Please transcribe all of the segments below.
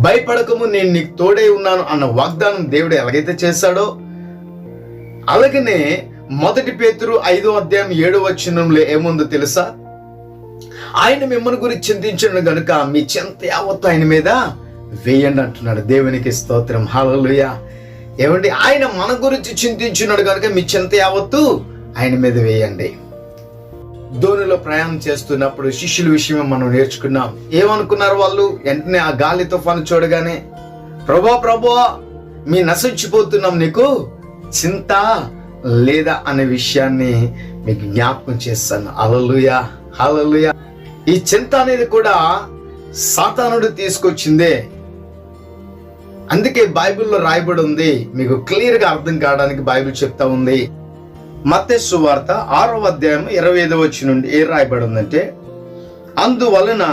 భయపడకము నేను నీకు తోడై ఉన్నాను అన్న వాగ్దానం దేవుడు ఎలాగైతే చేశాడో అలాగనే మొదటి పేతురు ఐదో అధ్యాయం ఏడో వచ్చినంలో ఏముందో తెలుసా? ఆయన మిమ్మల్ని గురించి చింతించను గనుక మీ చింత యావత్తు ఆయన మీద వేయండి అంటున్నాడు. దేవునికి స్తోత్రం. హల్లెలూయ. ఏమండి? ఆయన మన గురించి చింతించున్నాడు కనుక మీ చింత యావత్తు ఆయన మీద వేయండి. ధోనిలో ప్రయాణం చేస్తున్నప్పుడు శిష్యుల విషయమే మనం నేర్చుకున్నాం. ఏమనుకున్నారు వాళ్ళు? వెంటనే ఆ గాలి తుఫాను చూడగానే ప్రభా ప్రభా మీ నశించిపోతున్నాం నీకు? చింత లేదా? అనే విషయాన్ని మీకు జ్ఞాపకం చేస్తాను. అలలుయ హలలుయ ఈ చింత అనేది కూడా సాతానుడు తీసుకొచ్చిందే. అందుకే బైబిల్లో రాయబడి ఉంది. మీకు క్లియర్గా అర్థం కావడానికి బైబిల్ చెప్తా ఉంది. మత్స్సు వార్త ఆరో అధ్యాయం ఇరవై ఐదు వచ్చి నుండి ఏ రాయబడి ఉందంటే అందువలన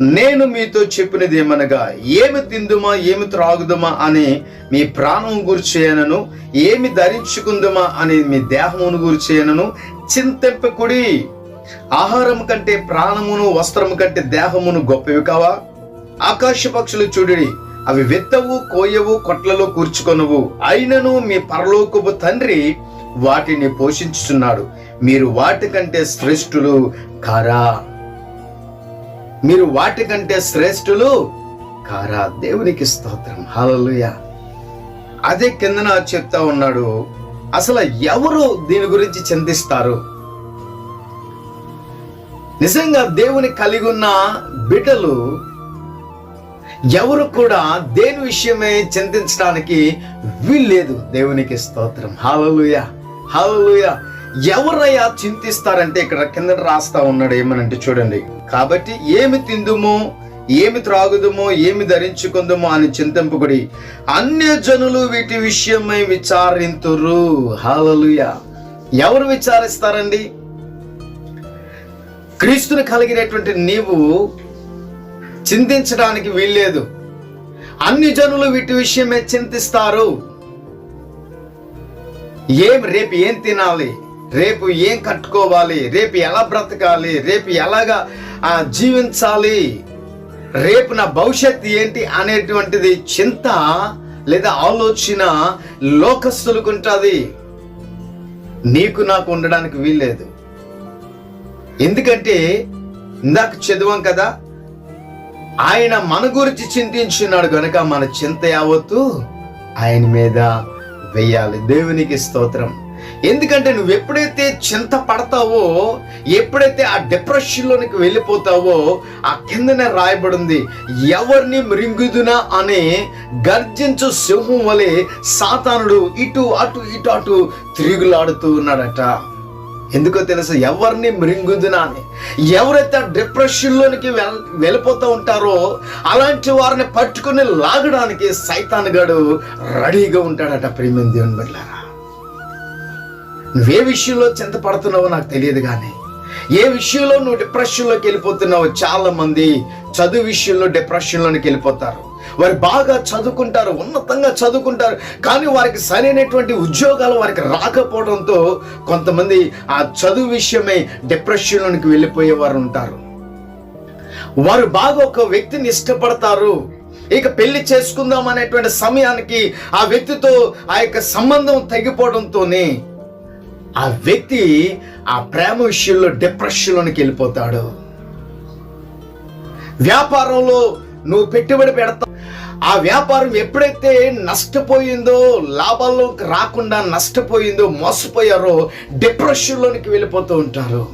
నేను మీతో చెప్పినది ఏమనగా ఏమి తిందుమా ఏమి త్రాగుదుమా అని మీ ప్రాణం గురిచేయనను ఏమి ధరించుకుందుమా అని మీ దేహమును గురిచేయనను చింతెంపకుడి ఆహారం కంటే ప్రాణమును వస్త్రము కంటే దేహమును గొప్పవి కావా? ఆకాశ పక్షులు చూడుడి అవి విత్తవు కోయవు కొట్లలో కూర్చుకొనవు. అయినను మీ పరలోకపు తండ్రి వాటిని పోషించుచున్నాడు. మీరు వాటికంటే శ్రేష్ఠులు కారా? మీరు వాటికంటే శ్రేష్ఠులు కారా? దేవునికి స్తోత్రం. హల్లెలూయ. అదే కిందన చెప్తా ఉన్నాడు అసలు ఎవరు దీని గురించి చింతిస్తారు? నిజంగా దేవుని కలిగి ఉన్న బిడ్డలు ఎవరు కూడా దేని విషయమే చింతించడానికి వీల్లేదు. దేవునికి స్తోత్రం. హాలలుయా హలోయ ఎవరయ్యా చింతిస్తారంటే ఇక్కడ కింద రాస్తా ఉన్నాడు ఏమనంటే చూడండి. కాబట్టి ఏమి తిందుమో ఏమి త్రాగుదుమో ఏమి ధరించుకుందమో అని చింతింపుకుడి అన్య జనులు వీటి విషయమై విచారింతురు. హలలుయ ఎవరు విచారిస్తారండి? క్రీస్తుని కలిగినటువంటి నీవు చింతించడానికి వీల్లేదు. అన్ని జనులు వీటి విషయమే చింతిస్తారు. ఏం రేపు ఏం తినాలి? రేపు ఏం కట్టుకోవాలి? రేపు ఎలా బ్రతకాలి? రేపు ఎలాగా జీవించాలి? రేపు నా భవిష్యత్తు ఏంటి అనేటువంటిది చింత లేదా ఆలోచన లోకస్తులకు ఉంటుంది. నీకు నాకు ఉండడానికి వీల్లేదు. ఎందుకంటే ఇందాక చదివాం కదా ఆయన మన గురించి చింతించున్నాడు కనుక మన చింత యావత్తు ఆయన మీద వెయ్యాలి దేవునికి స్తోత్రం. ఎందుకంటే నువ్వు ఎప్పుడైతే చింత పడతావో ఎప్పుడైతే ఆ డిప్రెషన్లోనికి వెళ్ళిపోతావో ఆ కిందనే రాయబడింది ఎవరిని మృంగుదునా అనే గర్జించు సింహం వలె సాతానుడు ఇటు అటు ఇటు అటు తిరుగులాడుతూ ఉన్నాడట. ఎందుకో తెలుసు ఎవరిని మృంగుదునా అని. ఎవరైతే డిప్రెషన్లోనికి వెల్ వెళ్ళిపోతూ ఉంటారో అలాంటి వారిని పట్టుకుని లాగడానికి సైతాన్ గడు రెడీగా ఉంటాడట ప్రేమ దేవుని బిడ్డలారా. నువ్వే విషయంలో చింతపడుతున్నావో నాకు తెలియదు కానీ ఏ విషయంలో నువ్వు డిప్రెషన్లోకి వెళ్ళిపోతున్నావో చాలా మంది చదువు విషయంలో డిప్రెషన్లోనికి వెళ్ళిపోతారు. వారు బాగా చదువుకుంటారు ఉన్నతంగా చదువుకుంటారు. కానీ వారికి సరైనటువంటి ఉద్యోగాలు వారికి రాకపోవడంతో కొంతమంది ఆ చదువు విషయమై డిప్రెషన్లోనికి వెళ్ళిపోయేవారు ఉంటారు. వారు బాగా ఒక వ్యక్తిని ఇష్టపడతారు. ఇక పెళ్ళి చేసుకుందాం అనేటువంటి సమయానికి ఆ వ్యక్తితో ఆ యొక్క సంబంధం తగ్గిపోవడంతోనే ఆ వ్యక్తి ఆ ప్రేమ విషయంలో డిప్రెషన్లోనికి వెళ్ళిపోతాడు. వ్యాపారంలో నువ్వు పెట్టుబడి పెడతావు ఆ వ్యాపారం ఎప్పుడైతే నష్టపోయిందో లాభాల్లోకి రాకుండా నష్టపోయిందో మోసపోయారో డిప్రెషన్లోనికి వెళ్ళిపోతూ ఉంటారు.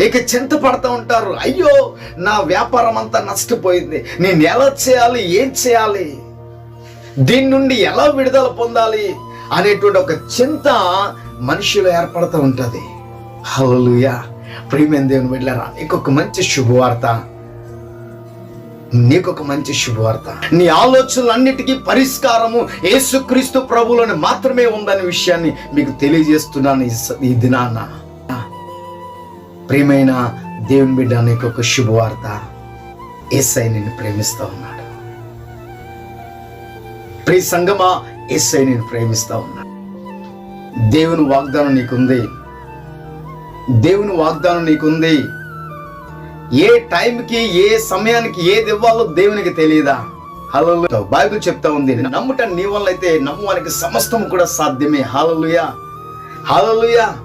ఇక చింత పడుతూ ఉంటారు అయ్యో నా వ్యాపారం అంతా నష్టపోయింది. నేను ఎలా చేయాలి? ఏం చేయాలి? దీని నుండి ఎలా విడుదల పొందాలి? అనేటువంటి ఒక చింత మనిషిలో ఏర్పడుతూ ఉంటుంది. హల్లెలూయా. ప్రియమైన దేవుని వెళ్ళారా ఇంకొక మంచి శుభవార్త నీకొక మంచి శుభవార్త. నీ ఆలోచనలన్నిటికీ పరిష్కారము యేసుక్రీస్తు ప్రభువులను మాత్రమే ఉందనే విషయాన్ని మీకు తెలియజేస్తున్నాను ఈ దినాన. ప్రేమైన దేవుని బిడ్డ నీకు ఒక శుభవార్త. ఏసై నిన్ను ప్రేమిస్తా ఉన్నాడు. ప్రియ సంగమా ఏసై నేను ప్రేమిస్తా ఉన్నాడు. దేవుని వాగ్దానం నీకుంది. దేవుని వాగ్దానం నీకుంది. ఏ టైంకి ఏ సమయానికి ఏది ఇవ్వాలో దేవునికి తెలియదా హలో బైబిల్ చెప్తా ఉంది. నమ్ముట నీ వల్ల అయితే నమ్మువానికి సమస్తం కూడా సాధ్యమే. హలలుయా హలలుయా